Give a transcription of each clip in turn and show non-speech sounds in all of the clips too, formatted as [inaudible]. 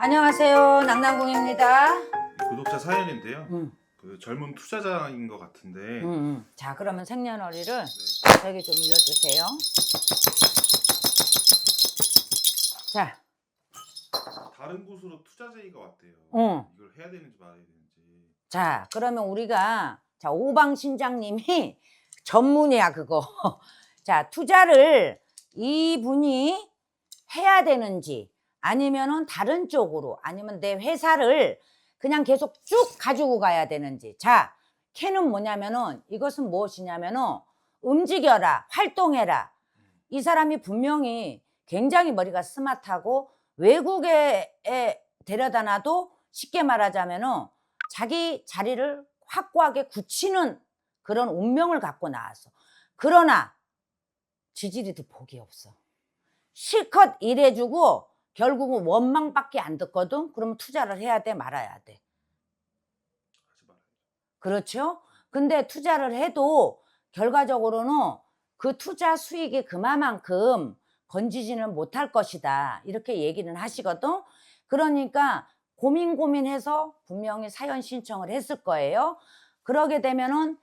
안녕하세요. 낭낭궁입니다. 구독자 사연인데요. 음, 그 젊은 투자자인 것 같은데 음, 음. 자, 그러면 생년월일을 네, 저기 좀 읽어주세요. 자, 다른 곳으로 투자 제의가 왔대요. 응. 이걸 해야 되는지 말아야 되는지. 자, 그러면 우리가 자 오방 신장님이 전문이야 그거. [laughs] 자, 투자를 이분이 해야 되는지 아니면은 다른 쪽으로 아니면 내 회사를 그냥 계속 쭉 가지고 가야 되는지. 자, 캐는 뭐냐면은 이것은 무엇이냐면은 움직여라, 활동해라. 이 사람이 분명히 굉장히 머리가 스마트하고 외국에 에 데려다 놔도 쉽게 말하자면은 자기 자리를 확고하게 굳히는 그런 운명을 갖고 나왔어. 그러나 지지리도 복이 없어. 실컷 일해주고 결국은 원망밖에 안 듣거든. 그러면 투자를 해야 돼, 말아야 돼. 그렇죠? 근데 투자를 해도 결과적으로는 그 투자 수익이 그만큼 건지지는 못할 것이다. 이렇게 얘기는 하시거든. 그러니까 고민 고민해서 분명히 사연 신청을 했을 거예요. 그러게 되면은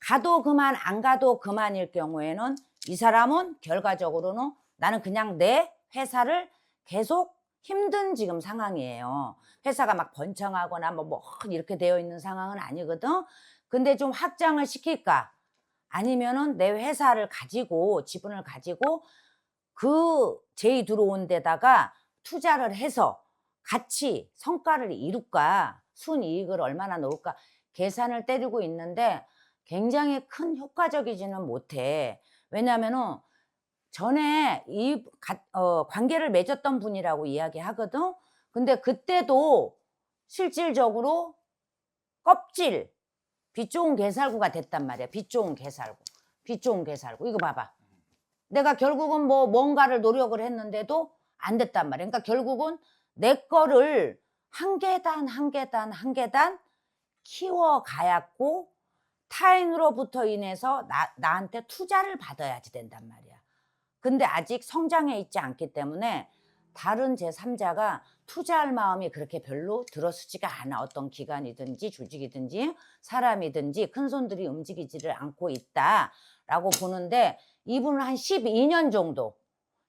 가도 그만 안 가도 그만일 경우에는 이 사람은 결과적으로는 나는 그냥 내 회사를 계속 힘든 지금 상황이에요. 회사가 막 번창하거나 뭐, 뭐 이렇게 되어 있는 상황은 아니거든. 근데 좀 확장을 시킬까? 아니면은 내 회사를 가지고 지분을 가지고 그 제이 들어온 데다가 투자를 해서 같이 성과를 이룰까? 순이익을 얼마나 놓을까? 계산을 때리고 있는데 굉장히 큰 효과적이지는 못해. 왜냐면은 전에 이 가- 어, 관계를 맺었던 분이라고 이야기하거든. 근데 그때도 실질적으로 껍질 빛 좋은 개살구가 됐단 말이야. 빛 좋은 개살구. 빛 좋은 개살구. 이거 봐봐. 내가 결국은 뭐 뭔가를 노력을 했는데도 안 됐단 말이야. 그러니까 결국은 내 거를 한 계단 한 계단 한 계단 키워 가야고 타인으로부터 인해서 나, 나한테 투자를 받아야지 된단 말이야. 근데 아직 성장해 있지 않기 때문에 다른 제3자가 투자할 마음이 그렇게 별로 들어서지가 않아. 어떤 기관이든지 조직이든지 사람이든지 큰 손들이 움직이지를 않고 있다라고 보는데 이분은 한 12년 정도,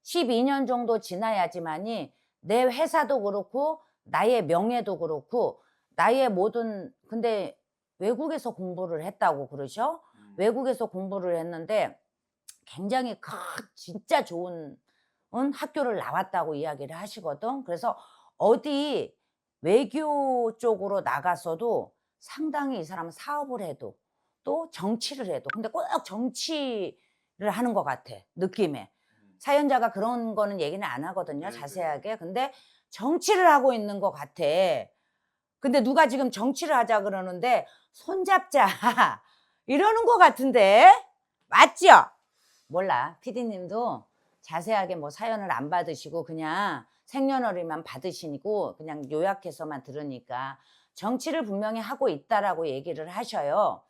12년 정도 지나야지만이 내 회사도 그렇고 나의 명예도 그렇고 나의 모든 근데 외국에서 공부를 했다고 그러죠. 음. 외국에서 공부를 했는데 굉장히 큰 진짜 좋은 은 학교를 나왔다고 이야기를 하시거든. 그래서 어디 외교 쪽으로 나가서도 상당히 이 사람은 사업을 해도 또 정치를 해도 근데 꼭 정치를 하는 것 같아 느낌에 음. 사연자가 그런 거는 얘기는 안 하거든요 네, 네. 자세하게 근데 정치를 하고 있는 것 같아 근데 누가 지금 정치를 하자 그러는데 손잡자 [laughs] 이러는 것 같은데 맞죠? 몰라 피디님도 자세하게 뭐 사연을 안 받으시고 그냥 생년월일만 받으시고 그냥 요약해서만 들으니까 정치를 분명히 하고 있다라고 얘기를 하셔요.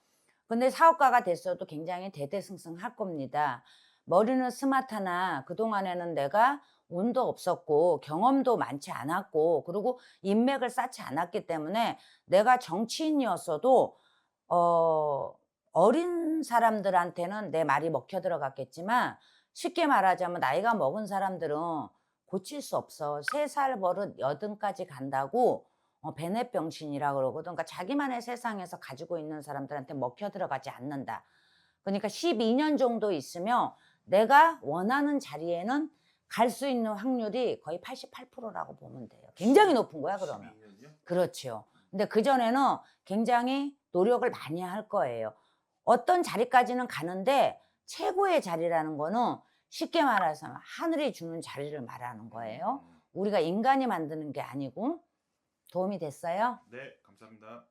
근데 사업가가 됐어도 굉장히 대대승승할 겁니다. 머리는 스마트하나 그동안에는 내가 운도 없었고 경험도 많지 않았고 그리고 인맥을 쌓지 않았기 때문에 내가 정치인이었어도 어 어린 사람들한테는 내 말이 먹혀 들어갔겠지만 쉽게 말하자면 나이가 먹은 사람들은 고칠 수 없어. 세 살 버릇 여든까지 간다고 어, 베넷병신이라 그러거든. 그러니까 자기만의 세상에서 가지고 있는 사람들한테 먹혀 들어가지 않는다. 그러니까 12년 정도 있으면 내가 원하는 자리에는 갈 수 있는 확률이 거의 88%라고 보면 돼요. 굉장히 높은 거야, 그러면. 12년이요? 그렇죠. 근데 그전에는 굉장히 노력을 많이 할 거예요. 어떤 자리까지는 가는데 최고의 자리라는 거는 쉽게 말해서 하늘이 주는 자리를 말하는 거예요. 음. 우리가 인간이 만드는 게 아니고 도움이 됐어요? 네, 감사합니다.